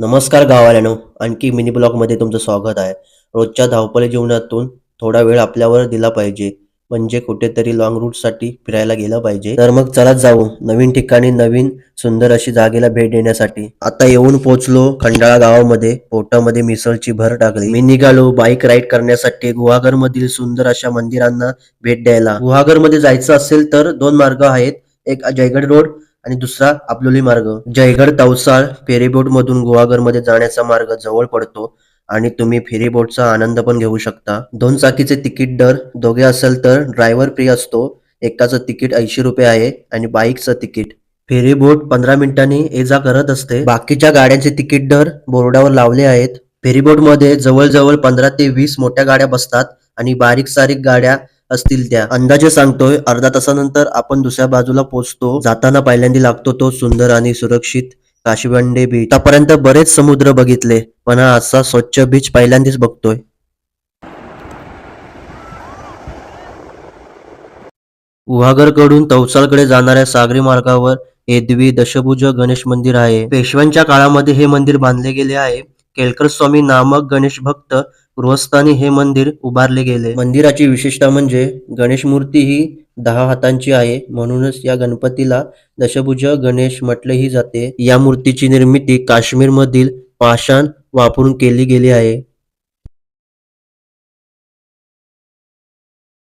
नमस्कार गावाल्यानो आणखी मिनी ब्लॉगमध्ये तुमचं स्वागत आहे. रोजच्या धावपळी जीवनातून थोडा वेळ आपल्यावर दिला पाहिजे म्हणजे कुठेतरी लॉंग रूटसाठी फिरायला गेलं पाहिजे. तर मग चला जाऊ नवीन ठिकाणी नवीन सुंदर अशी जागेला भेट देण्यासाठी. आता येऊन पोहोचलो खंडाळा गावामध्ये. पोटामध्ये मिसळची भर टाकली. मी निघालो बाईक राईड करण्यासाठी गुहागर मधील सुंदर अशा मंदिरांना भेट द्यायला. गुहागरमध्ये जायचं असेल तर दोन मार्ग आहेत. एक जयगड रोड आणि दुसरा आपलोली मार्ग. जयगड तवसाळ फेरीबोट मधून गुहागरमध्ये जाण्याचा मार्ग जवळ पडतो आणि तुम्ही फेरीबोटचा आनंद पण घेऊ शकता. दोन चाकीचे तिकीट दर दोघे असेल तर ड्रायव्हर फ्री असतो. एकाचं तिकीट ऐंशी रुपये आहे आणि बाईकचं तिकीट. फेरीबोट पंधरा मिनिटांनी ये जा करत असते. बाकीच्या गाड्यांचे तिकीट दर बोर्डावर लावले आहेत. फेरीबोटमध्ये जवळजवळ पंधरा ते वीस मोठ्या गाड्या बसतात आणि बारीक सारीक गाड्या असतील त्या. अंदाजे सांगतोय अर्धा तासानंतर आपण दुसऱ्या बाजूला पोहोचतो जाताना पहिल्यांदा लागतो तो सुंदर आणि सुरक्षित काशीवंडे बीच आतापर्यंत बरेच समुद्र बघितले पण हा असा स्वच्छ बीच पहिल्यांदाच बघतोय. गुहागरकडून तवसाळकडे जाणाऱ्या सागरी मार्गावर एदवी दशभुज गणेश मंदिर आहे. पेशव्यांच्या काळामध्ये हे मंदिर बांधले गेले आहे. केळकर स्वामी नामक गणेश भक्त गृहस्थानी हे मंदिर उभारले गेले. मंदिराची विशेषता म्हणजे गणेश मूर्ती ही दहा हातांची आहे. म्हणूनच या गणपतीला दशभुज गणेश म्हटलेही जाते. या मूर्तीची निर्मिती काश्मीर मधील पाषाण वापरून केली गेली आहे.